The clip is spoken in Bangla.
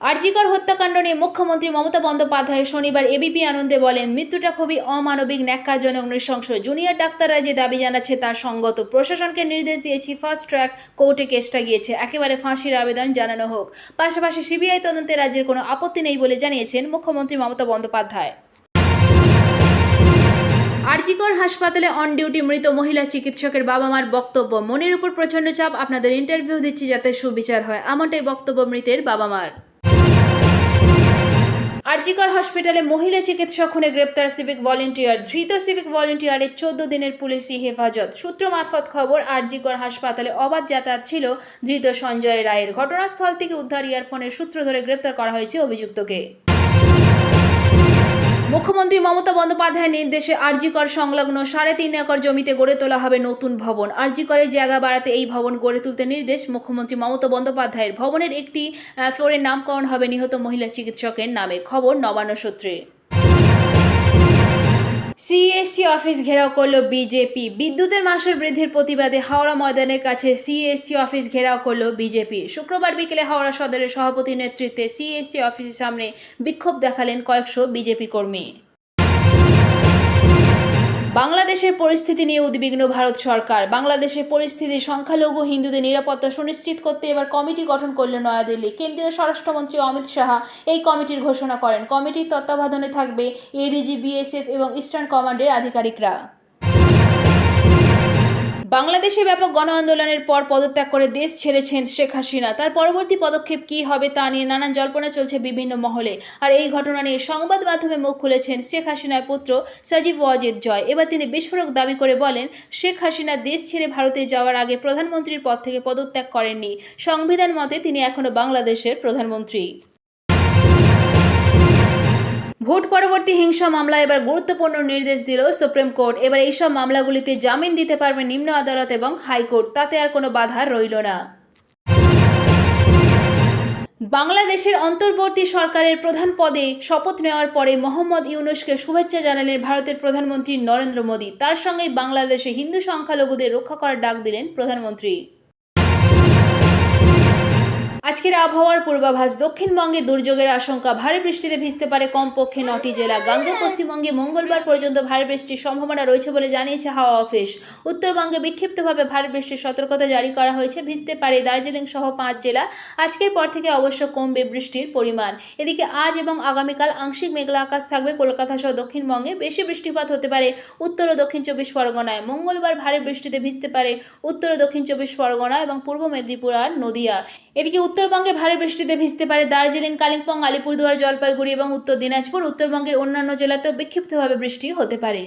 আরজিকর হত্যাকাণ্ড নিয়ে মুখ্যমন্ত্রী মমতা বন্দ্যোপাধ্যায় শনিবার এবিপি আনন্দে বলেন, মৃত্যুটা খুবই অমানবিক, ন্যাক্কারজনক, নৃশংস। জুনিয়র ডাক্তাররা যে দাবি জানাচ্ছে তার সঙ্গত। প্রশাসনকে নির্দেশ দিয়েছি ফার্স্ট ট্র্যাক কোর্টে কেসটা গিয়েছে। একেবারে ফাঁসির আবেদন জানানো হোক। পাশাপাশি সিবিআই তদন্তে রাজ্যের কোনো আপত্তি নেই বলে জানিয়েছেন মুখ্যমন্ত্রী মমতা বন্দ্যোপাধ্যায়। আরজিকর হাসপাতালে অন ডিউটি মৃত মহিলা চিকিৎসকের বাবা মার বক্তব্য। মনের উপর প্রচণ্ড চাপ, আপনাদের ইন্টারভিউ দিচ্ছি যাতে সুবিচার হয়। এমনটাই বক্তব্য মৃতের বাবা মার আরজিকর হসপিটালে মহিলা চিকিৎসক খুনে গ্রেপ্তার সিভিক ভলেন্টিয়ার। ধৃত সিভিক ভলেন্টিয়ারের চোদ্দ দিনের পুলিশি হেফাজত। সূত্র মারফত খবর, আরজিকর হাসপাতালে অবাধ যাতায়াত ছিল ধৃত সঞ্জয় রায়ের। ঘটনাস্থল থেকে উদ্ধার ইয়ারফোনের সূত্র ধরে গ্রেপ্তার করা হয়েছে অভিযুক্তকে। মুখ্যমন্ত্রী মমতা বন্দ্যোপাধ্যায়ের নির্দেশে আরজিকর সংলগ্ন সাড়ে তিন একর জমিতে গড়ে তোলা হবে নতুন ভবন। আরজিকরের জায়গা বাড়াতে এই ভবন গড়ে তুলতে নির্দেশ মুখ্যমন্ত্রী মমতা বন্দ্যোপাধ্যায়ের। ভবনের একটি ফ্লোরের নামকরণ হবে নিহত মহিলা চিকিৎসকের নামে। খবর নবান্ন সূত্রে। সিএসসি অফিস ঘেরাও করল বিজেপি বিদ্যুতের মাসুল বৃদ্ধির প্রতিবাদে হাওড়া ময়দানের কাছে সিএসসি অফিস ঘেরাও করল বিজেপি শুক্রবার বিকেলে হাওড়া সদরের সভাপতির নেতৃত্বে সিএসসি অফিসের সামনে বিক্ষোভ দেখালেন কয়েকশো বিজেপি কর্মী। বাংলাদেশের পরিস্থিতি নিয়ে উদ্বিগ্ন ভারত সরকার। বাংলাদেশের পরিস্থিতি, সংখ্যালঘু হিন্দুদের নিরাপত্তা সুনিশ্চিত করতে এবার কমিটি গঠন করল নয়াদিল্লি। কেন্দ্রীয় স্বরাষ্ট্রমন্ত্রী অমিত শাহ এই কমিটির ঘোষণা করেন। কমিটির তত্ত্বাবধানে থাকবে এডিজি, বিএসএফ এবং ইস্টার্ন কমান্ডের আধিকারিকরা। বাংলাদেশে ব্যাপক গণ আন্দোলনের পর পদত্যাগ করে দেশ ছেড়েছেন শেখ হাসিনা। তার পরবর্তী পদক্ষেপ কী হবে তা নিয়ে নানান জল্পনা চলছে বিভিন্ন মহলে। আর এই ঘটনা নিয়ে সংবাদ মাধ্যমে মুখ খুলেছেন শেখ হাসিনার পুত্র সাজিব ওয়াজেদ জয়। এবার তিনি বিস্ফোরক দাবি করে বলেন, শেখ হাসিনা দেশ ছেড়ে ভারতে যাওয়ার আগে প্রধানমন্ত্রীর পদ থেকে পদত্যাগ করেননি। সংবিধান মতে তিনি এখনও বাংলাদেশের প্রধানমন্ত্রী। পরবর্তী হিংসা মামলা এবার গুরুত্বপূর্ণ নির্দেশ দিল সুপ্রিম কোর্ট। এবার এইসব মামলাগুলিতে জামিন দিতে পারবে নিম্ন আদালত এবং হাইকোর্ট। তাতে আর কোনো বাধা রইল না। বাংলাদেশের অন্তর্বর্তী সরকারের প্রধান পদে শপথ নেওয়ার পরে মোহাম্মদ ইউনুসকে শুভেচ্ছা জানালেন ভারতের প্রধানমন্ত্রী নরেন্দ্র মোদী। তার সঙ্গে বাংলাদেশে হিন্দু সংখ্যালঘুদের রক্ষা করার ডাক দিলেন প্রধানমন্ত্রী। আজকের আবহাওয়ার পূর্বাভাস, দক্ষিণবঙ্গে দুর্যোগের আশঙ্কা, ভারী বৃষ্টিতে ভিজতে পারে কমপক্ষে নটি জেলা। গাঙ্গে পশ্চিমবঙ্গে মঙ্গলবার পর্যন্ত ভারী বৃষ্টির সম্ভাবনা রয়েছে বলে জানিয়েছে হাওয়া অফিস। উত্তরবঙ্গে বিক্ষিপ্তভাবে ভারী বৃষ্টির সতর্কতা জারি করা হয়েছে। ভিজতে পারে দার্জিলিং সহ পাঁচ জেলা। আজকের পর থেকে অবশ্য কমবে বৃষ্টির পরিমাণ। এদিকে আজ এবং আগামীকাল আংশিক মেঘলা আকাশ থাকবে কলকাতা সহ দক্ষিণবঙ্গে। বেশি বৃষ্টিপাত হতে পারে উত্তর ও দক্ষিণ চব্বিশ পরগনায়। মঙ্গলবার ভারী বৃষ্টিতে ভিজতে পারে উত্তর ও দক্ষিণ চব্বিশ পরগনা এবং পূর্ব মেদিনীপুর আর নদিয়া। এদিকে উত্তরবঙ্গে ভারী বৃষ্টিতে ভিজতে পারে দার্জিলিং, কালিম্পং, আলিপুরদুয়ার, জলপাইগুড়ি এবং উত্তর দিনাজপুর। উত্তরবঙ্গের অন্যান্য জেলাতেও বিক্ষিপ্তভাবে বৃষ্টি হতে পারে।